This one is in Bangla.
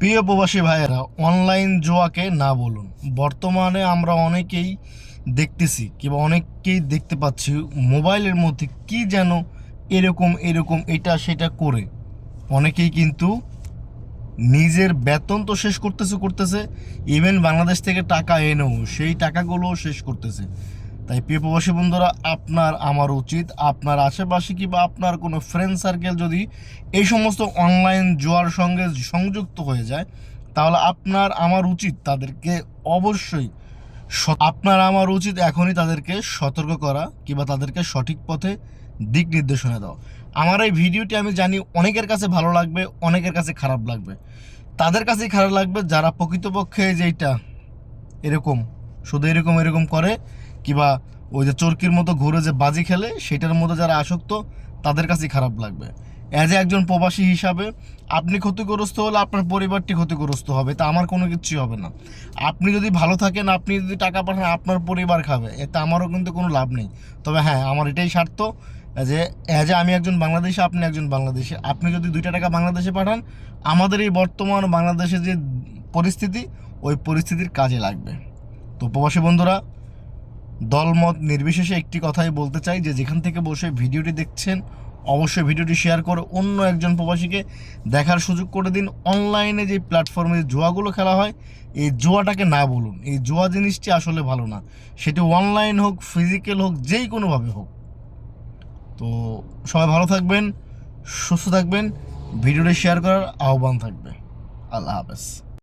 প্রিয় প্রবাসী ভাইয়েরা অনলাইন জোয়াকে না বলুন। বর্তমানে আমরা অনেকেই দেখতেছি কিংবা অনেককেই দেখতে পাচ্ছি মোবাইলের মধ্যে কি যেন এরকম এরকম, এটা, সেটা করে। অনেকেই কিন্তু নিজের বেতন তো শেষ করতেছে করতেছে। ইভেন বাংলাদেশ থেকে টাকা এনেও সেই টাকাগুলোও শেষ করতেছে। তাই প্রিয় বন্ধুরা, আপনার, আমার উচিত, আপনার আশেপাশে কিংবা আপনার কোনো ফ্রেন্ড সার্কেল যদি এই সমস্ত অনলাইন জোয়ার সঙ্গে সংযুক্ত হয়ে যায়, তাহলে আপনার, আমার উচিত তাদেরকে অবশ্যই আপনার, আমার উচিত এখনই তাদেরকে সতর্ক করা কিংবা তাদেরকে সঠিক পথে দিক নির্দেশনা দাও আমার এই ভিডিওটি আমি জানি অনেকের কাছে ভালো লাগবে, অনেকের কাছে খারাপ লাগবে। তাদের কাছেই খারাপ লাগবে, যারা প্রকৃতপক্ষে যেইটা এরকম, শুধু এরকম এরকম করে কিংবা ওই যে চরকির মতো ঘুরে যে বাজি খেলে, সেটার মধ্যে যারা আসক্ত, তাদের কাছেই খারাপ লাগবে। অ্যাজ এ একজন প্রবাসী হিসাবে, আপনি ক্ষতিগ্রস্ত হলে আপনার পরিবারটি ক্ষতিগ্রস্ত হবে, তা আমার কোনো কিছুই হবে না। আপনি যদি ভালো থাকেন, আপনি যদি টাকা পাঠান, আপনার পরিবার খাবে, এতে আমারও কিন্তু কোনো লাভ নেই। তবে হ্যাঁ আমার এটাই স্বার্থ, যে অ্যাজ আমি একজন বাংলাদেশি, আপনি একজন বাংলাদেশি। আপনি যদি দুইটা টাকা বাংলাদেশে পাঠান, আমাদের এই বর্তমান বাংলাদেশের যে পরিস্থিতি, ওই পরিস্থিতির কাজে লাগবে। তো প্রবাসী বন্ধুরা দলমত নির্বিশেষে একটি কথাই বলতে চাই যে যেখান থেকে বসে ভিডিওটি দেখছেন, অবশ্যই ভিডিওটি শেয়ার করে অন্য একজন প্রবাসীকে দেখার সুযোগ করে দিন। অনলাইনে যে প্ল্যাটফর্মে জুয়াগুলো খেলা হয়, এই জুয়াটাকে না বলুন। এই জুয়া জিনিসটি আসলে ভালো না। সেটি অনলাইন হোক, ফিজিক্যাল হোক, যেই কোনোভাবে হোক। তো সবাই ভালো থাকবেন, সুস্থ থাকবেন। ভিডিওটি শেয়ার করার আহ্বান থাকবে। আল্লাহ হাফেজ।